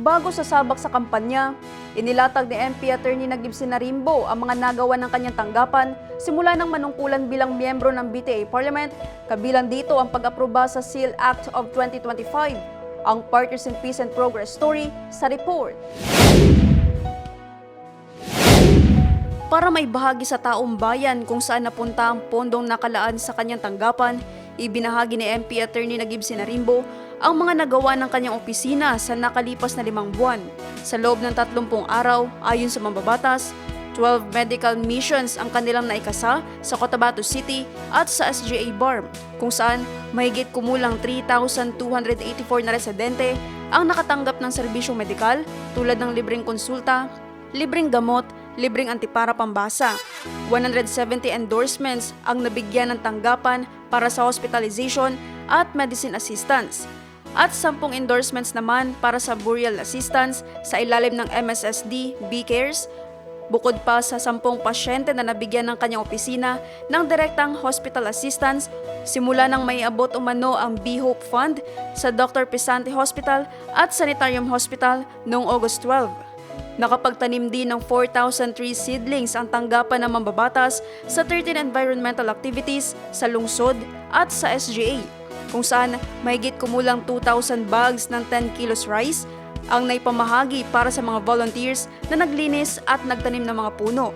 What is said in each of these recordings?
Bago sasabak sa kampanya, inilatag ni MP Attorney Nagib Sinarimbo ang mga nagawa ng kanyang tanggapan simula ng manungkulan bilang miyembro ng BTA Parliament, kabilang dito ang pag-aproba sa SEAL Act of 2025, ang Partners in Peace and Progress story sa report. Para may bahagi sa taong bayan kung saan napunta ang pondong nakalaan sa kanyang tanggapan, ibinahagi ni MP Attorney Nagib Sinarimbo ang mga nagawa ng kanyang opisina sa nakalipas na limang buwan. Sa loob ng 30 araw, ayon sa mambabatas, 12 medical missions ang kanilang naikasa sa Cotabato City at sa SGA BARM, kung saan mahigit kumulang 3,284 na residente ang nakatanggap ng serbisyong medikal tulad ng libreng konsulta, libreng gamot, libreng antipara pambasa. 170 endorsements ang nabigyan ng tanggapan para sa hospitalization at medicine assistance. At 10 endorsements naman para sa burial assistance sa ilalim ng MSSD B-Cares, bukod pa sa 10 pasyente na nabigyan ng kanyang opisina ng direktang hospital assistance simula nang may abot umano ang B-Hope Fund sa Dr. Pisante Hospital at Sanitarium Hospital noong August 12. Nakapagtanim din ng 4,000 tree seedlings ang tanggapan ng mambabatas sa 13 environmental activities sa lungsod at sa SGA, kung saan mahigit kumulang 2,000 bags ng 10 kilos rice ang naipamahagi para sa mga volunteers na naglinis at nagtanim ng mga puno.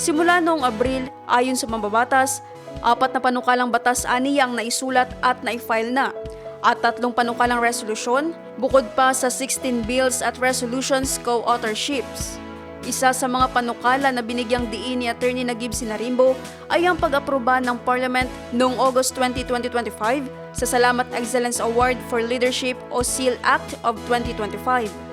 Simula noong Abril, ayon sa mambabatas, apat na panukalang batas ani ang naisulat at naifile na at tatlong panukalang resolusyon bukod pa sa 16 bills at resolutions co-authorships. Isa sa mga panukala na binigyang diin ni Attorney Nagib Sinarimbo ay ang pag-aproba ng Parliament noong August 20, 2025 sa Salamat Excellence Award for Leadership o SEAL Act of 2025